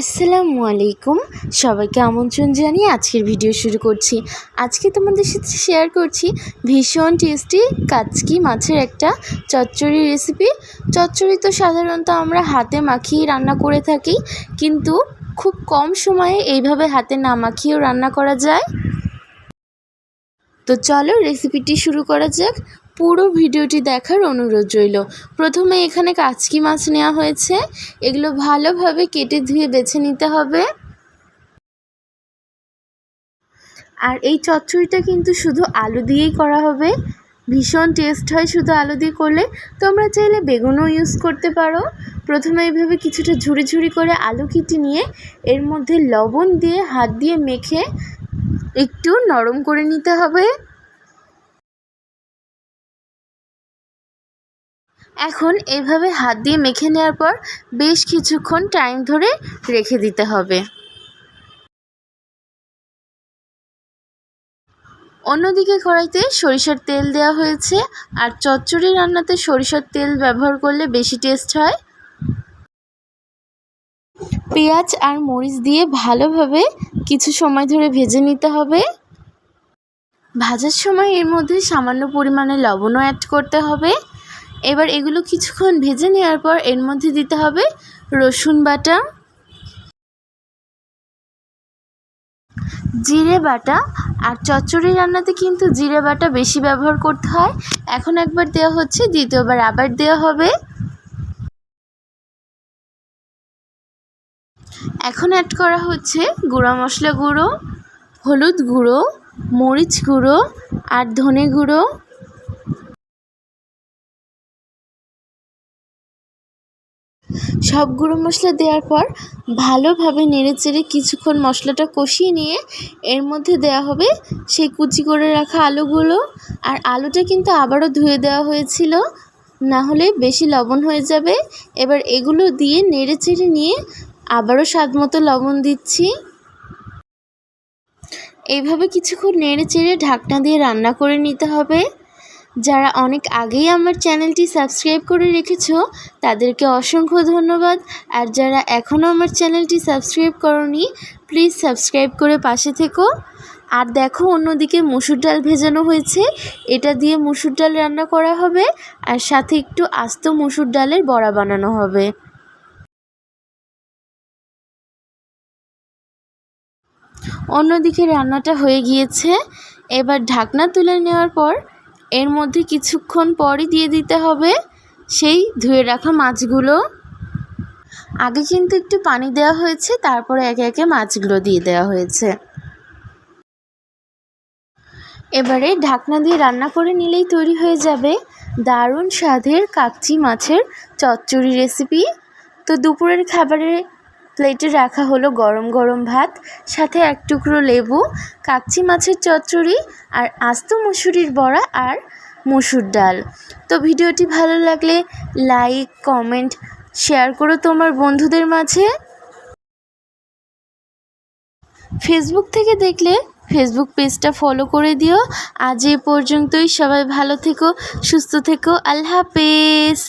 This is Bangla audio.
আসসালামু আলাইকুম। সবাইকে আমন্ত্রণ জানিয়ে আজকের ভিডিও শুরু করছি। আজকে তোমাদের সাথে শেয়ার করছি ভীষণ টেস্টি কাচকি মাছের একটা চচ্চড়ি রেসিপি চচ্চড়ি তো সাধারণত আমরা হাতে মাখিয়ে রান্না করে থাকি, কিন্তু খুব কম সময়ে এইভাবে হাতে না মাখিয়েও রান্না করা যায়। তো চলো রেসিপিটি শুরু করা যাক। পুরো ভিডিওটি দেখার অনুরোধ রইল। প্রথমে এখানে কাচকি মাছ নেওয়া হয়েছে। এগুলো ভালোভাবে কেটে ধুয়ে বেছে নিতে হবে। আর এই চচ্চড়িটা কিন্তু শুধু আলু দিয়েই করা হবে। ভীষণ টেস্ট হয় শুধু আলু দিয়ে করলে। তোমরা চাইলে বেগুনও ইউজ করতে পারো। প্রথমে এইভাবে কিছুটা ঝুড়ি ঝুড়ি করে আলু কেটে নিয়ে এর মধ্যে লবণ দিয়ে হাত দিয়ে মেখে একটু নরম করে নিতে হবে। এখন এভাবে হাত দিয়ে মেখে নেওয়ার পর বেশ কিছুক্ষণ টাইম ধরে রেখে দিতে হবে। অন্যদিকে কড়াইতে সরিষার তেল দেওয়া হয়েছে আর চচ্চড়ি রান্নাতে সরিষার তেল ব্যবহার করলে বেশি টেস্ট হয়। পেঁয়াজ আর মরিচ দিয়ে ভালোভাবে কিছু সময় ধরে ভেজে নিতে হবে। ভাজার সময় এর মধ্যে সামান্য পরিমাণে লবণও অ্যাড করতে হবে। এবার এগুলো কিছুক্ষণ ভেজে নেওয়ার পর এর মধ্যে দিতে হবে রসুন বাটা, জিরে বাটা আর চচ্চড়ি রান্নাতে কিন্তু জিরে বাটা বেশি ব্যবহার করতে হয়। এখন একবার দেওয়া হচ্ছে, দ্বিতীয়বার আবার দেওয়া হবে। এখন অ্যাড করা হচ্ছে গুঁড়া মশলা গুঁড়ো, হলুদ গুঁড়ো, মরিচ গুঁড়ো আর ধনে গুঁড়ো। সব গুঁড়ো মশলা দেওয়ার পর ভালোভাবে নেড়ে চেড়ে কিছুক্ষণ মশলাটা কষিয়ে নিয়ে এর মধ্যে দেওয়া হবে সেই কুচি করে রাখা আলুগুলো। আর আলুটা কিন্তু আবারও ধুয়ে দেওয়া হয়েছিল, না হলে বেশি লবণ হয়ে যাবে। এবার এগুলো দিয়ে নেড়ে চেড়ে নিয়ে আবারও স্বাদ মতো লবণ দিচ্ছি। এইভাবে কিছুক্ষণ নেড়ে চেড়ে ঢাকনা দিয়ে রান্না করে নিতে হবে। যারা অনেক আগেই আমার চ্যানেলটি সাবস্ক্রাইব করে রেখেছো, তাদেরকে অসংখ্য ধন্যবাদ। আর যারা এখনও আমার চ্যানেলটি সাবস্ক্রাইব করনি, প্লিজ সাবস্ক্রাইব করে পাশে থেকো। আর দেখো, অন্যদিকে মুসুর ডাল ভেজানো হয়েছে। এটা দিয়ে মুসুর ডাল রান্না করা হবে। আর সাথে একটু আস্ত মুসুর ডালের বড়া বানানো হবে। অন্যদিকে রান্নাটা হয়ে গিয়েছে। এবার ঢাকনা তুলে নেওয়ার পর এর মধ্যে কিছুক্ষণ পরই দিয়ে দিতে হবে সেই ধুয়ে রাখা মাছগুলো। আগে কিন্তু একটু পানি দেওয়া হয়েছে, তারপরে একে একে মাছগুলো দিয়ে দেওয়া হয়েছে। এবারে ঢাকনা দিয়ে রান্না করে নিলেই তৈরি হয়ে যাবে দারুণ স্বাদের কাকচি মাছের চচ্চড়ি রেসিপি। তো দুপুরের খাবারে প্লেটে রাখা হলো গরম গরম ভাত, সাথে এক টুকরো লেবু কাকচি মাছের চচ্চড়ি আর আস্ত মুসুরির বড়া আর মুসুর ডাল। তো ভিডিওটি ভালো লাগলে লাইক, কমেন্ট, শেয়ার করো তোমার বন্ধুদের মাঝে। ফেসবুক থেকে দেখলে ফেসবুক পেজটা ফলো করে দিও। আজ এ পর্যন্তই, সবাই ভালো থেকো, সুস্থ থেকো, আল্লাহ হাফেজ।